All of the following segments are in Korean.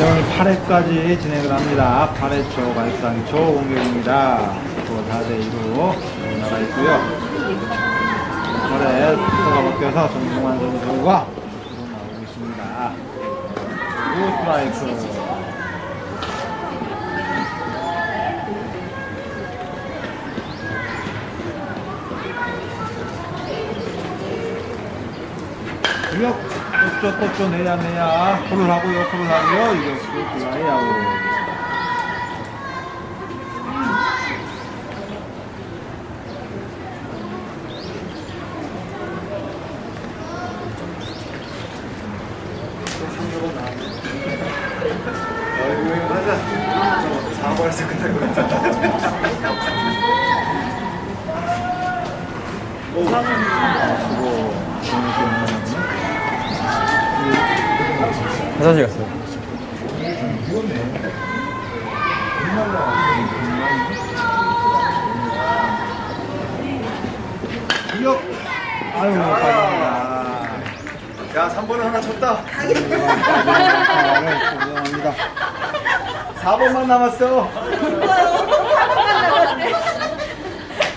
네, 오늘 8회까지 진행을 합니다. 8회 초 발상 초 공격입니다. 또 4대2로 나가 있고요. 8회 투수가 바뀌어서 정동환 선수가 나오고 있습니다. 5 스트라이크. 구역 또쪼 또쪼 내야 내야. 콜을 하고요 콜을 하고요. 이거 플라이 아웃. 이거 하자. 사고에서 끝날 것 같아. 수고 화장실 갔어요. 아유 야, 3번은 하나 쳤다. 죄송합니다 4번만 남았어.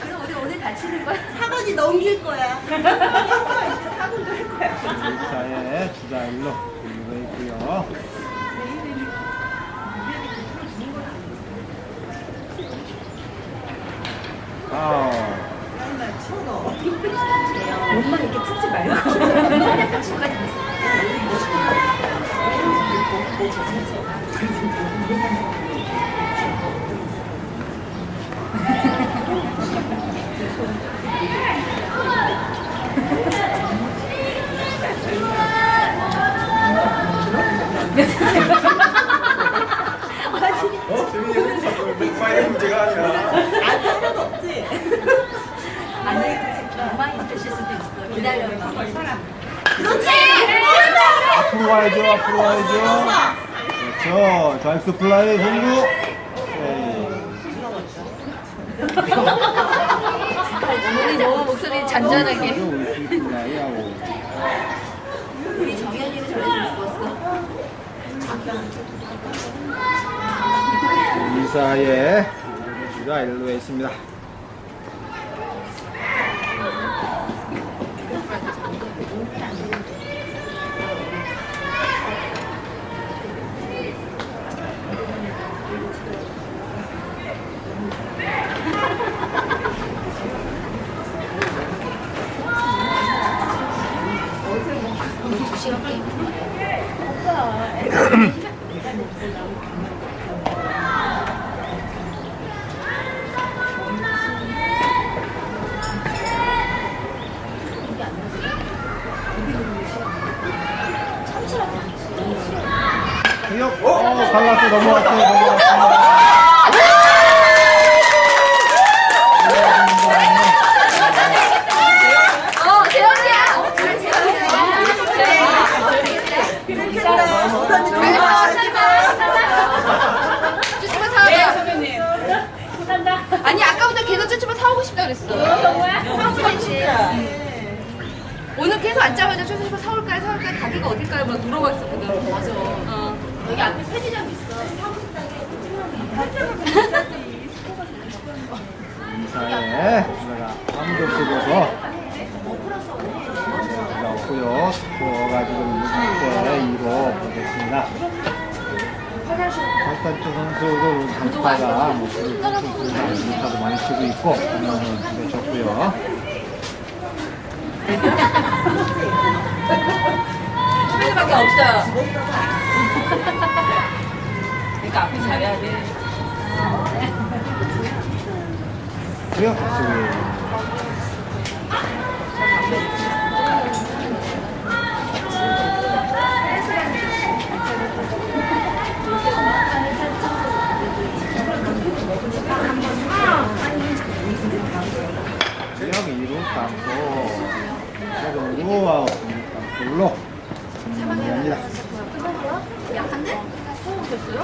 그럼 우리 오늘 다치는 거야? 사번이 넘길 거야. 사번도 할 거야. 자에 주자 일로 일로 있고요 아우 몸만 이렇게 푸지 말고. 금방 힘드실 수도 있어. 기다려봐. 그렇지. 앞으로 와야죠 앞으로 와야죠 그렇죠 좌익수 플라이 네. 오늘 너무 목소리 잔잔하게. 우리 정현이는 저래서 죽었어. 이사의 주자 일루에 있습니다 어, 갈라서 넘어왔어요 넘어왔습니다 어, 재현이야. 잘 그렇겠다. 못하는 쭈쭈바 사오자. 선배님. 아니 아까부터 계속 쭈쭈바 사오고 싶다 그랬어. 그렇지. 오늘 계속 앉자마자 쭈쭈바 사올까요 사올까요 가게가 어딜까요 막 물어봤었거든. 맞아. 어. 여기 앞에 편의점 있어. 이사의 주자가 아무도 쓰고서 없고요 지금 6대 2로 보겠습니다 팔단초 선수도 단타가 뭐 단타도 많이 치고 있고 두개 쳤고요 선배님밖에 없어요. 그러니까 앞에 잘해야 돼. 구역 2루 땅고 구역으로 아웃 땅볼로 정리합니다 약한데? 줬어요?